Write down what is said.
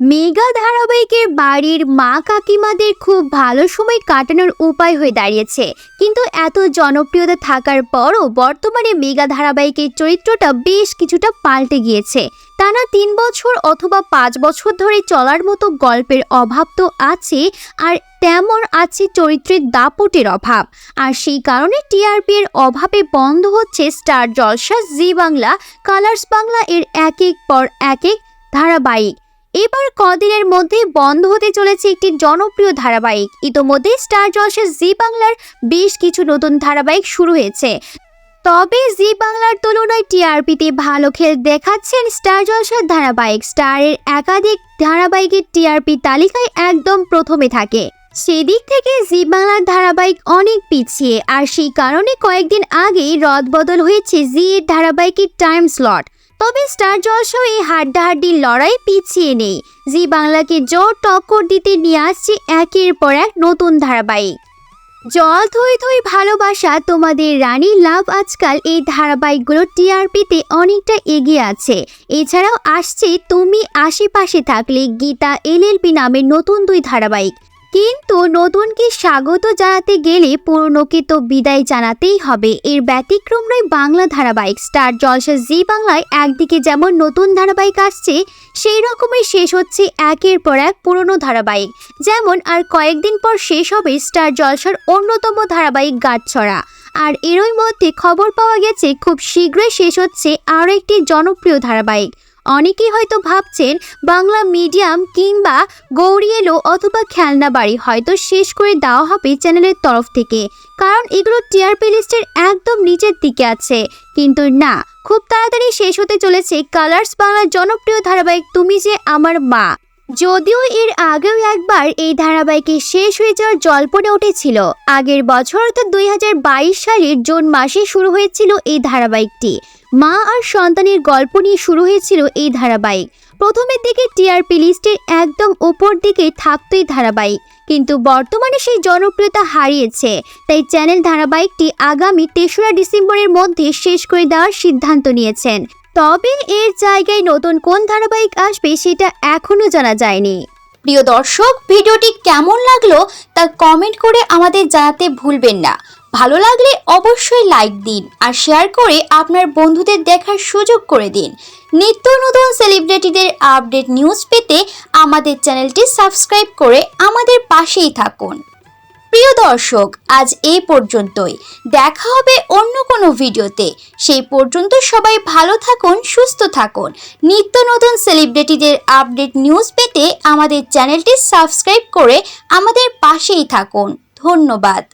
Mega ধারাবাহিকের বাড়ির মা কাকিমাদের খুব ভালো সময় কাটানোর উপায় হয়ে দাঁড়িয়েছে। কিন্তু এত জনপ্রিয়তা থাকার পরও বর্তমানে মেগা ধারাবাহিকের চরিত্রটা বেশ কিছুটা পাল্টে গিয়েছে। টানা তিন বছর অথবা পাঁচ বছর ধরে চলার মতো গল্পের অভাব তো আছে আর তেমন আছে চরিত্রের দাপটের অভাব। আর সেই কারণে টিআরপি এর অভাবে বন্ধ হচ্ছে Star Jalsha, Zee Bangla, Colors Bangla এর এক এক পর এক এক ধারাবাহিক। এবার কদিনের মধ্যে বন্ধ হতে চলেছে একটি জনপ্রিয় ধারাবাহিক। ইতোমধ্যে স্টার জলসের জি বাংলার বেশ কিছু নতুন ধারাবাহিক শুরু হয়েছে। তবে জি বাংলার তুলনায় টিআরপিতে ভালো খেল দেখাচ্ছেন স্টার জলসার ধারাবাহিক। স্টারের একাধিক ধারাবাহিকের টিআরপি তালিকায় একদম প্রথমে থাকে। সেদিক থেকে জি বাংলার ধারাবাহিক অনেক পিছিয়ে, আর সেই কারণে কয়েকদিন আগেই রদবদল হয়েছে জি এর ধারাবাহিকের টাইম স্লট। তবে স্টার জলসাও এই হাড্ডাহাড্ডির লড়াই পিছিয়ে নেই। জি বাংলাকে জোর টক্কর দিতে নিয়ে আসছে একের পর এক নতুন ধারাবাহিক। জল থই থই ভালোবাসা তোমাদের রানী লাভ আজকাল এই ধারাবাহিকগুলো টিআরপিতে অনেকটা এগিয়ে আছে। এছাড়াও আসছে তুমি আশেপাশে থাকলে গীতা এলএলপি নামের নতুন দুই ধারাবাহিক। কিন্তু নতুনকে স্বাগত জানাতে গেলে পুরনোকে তো বিদায় জানাতেই হবে। এর ব্যতিক্রম নয় বাংলা ধারাবাহিক। স্টার জলসা জি বাংলায় একদিকে যেমন নতুন ধারাবাহিক আসছে, সেই রকমই শেষ হচ্ছে একের পর এক পুরনো ধারাবাহিক। যেমন আর কয়েকদিন পর শেষ হবে স্টার জলসার অন্যতম ধারাবাহিক গাঁটছড়া আর এরই মধ্যে খবর পাওয়া গেছে, খুব শীঘ্রই শেষ হচ্ছে আরও একটি জনপ্রিয় ধারাবাহিক। অনেকেই হয়তো ভাবছেন বাংলা মিডিয়াম কিংবা গৌরী এলো অথবা খেলনা বাড়ি হয়তো শেষ করে দেওয়া হবে চ্যানেলের তরফ থেকে। কারণ এগুলো টিআরপি লিস্টের একদম নিচের দিকে আছে। কিন্তু না, খুব তাড়াতাড়ি শেষ হতে চলেছে কালার্স বাংলার জনপ্রিয় ধারাবাহিক তুমি যে আমার মা। যদিও এর আগেও একবার এই ধারাবাহিকে শেষ হয়ে যাওয়ার জল্পনে উঠেছিল। আগের বছর অর্থাৎ দুই হাজার বাইশ সালের জুন মাসে শুরু হয়েছিল এই ধারাবাহিকটি। মা আর সন্তানের গল্প নিয়ে শুরু হয়েছিল এই ধারাবাহিক। প্রথমের দিকে টিআরপি লিস্টের একদম ওপর দিকে থাকতো এই ধারাবাহিক। কিন্তু বর্তমানে সেই জনপ্রিয়তা হারিয়েছে। তাই চ্যানেল ধারাবাহিকটি আগামী তেসরা ডিসেম্বরের মধ্যে শেষ করে দেওয়ার সিদ্ধান্ত নিয়েছেন। তবে এর জায়গায় নতুন কোন ধারাবাহিক আসবে সেটা এখনও জানা যায়নি। প্রিয় দর্শক, ভিডিওটি কেমন লাগল তা কমেন্ট করে আমাদের জানাতে ভুলবেন না। ভালো লাগলে অবশ্যই লাইক দিন আর শেয়ার করে আপনার বন্ধুদের দেখার সুযোগ করে দিন। নিত্য নতুন সেলিব্রিটিদের আপডেট নিউজ পেতে আমাদের চ্যানেলটি সাবস্ক্রাইব করে আমাদের পাশেই থাকুন। প্রিয় দর্শক, আজ এই পর্যন্তই। দেখা হবে অন্য কোনো ভিডিওতে। সেই পর্যন্ত সবাই ভালো থাকুন, সুস্থ থাকুন। নিত্য নতুন সেলিব্রিটিদের আপডেট নিউজ পেতে আমাদের চ্যানেলটি সাবস্ক্রাইব করে আমাদের পাশেই থাকুন। ধন্যবাদ।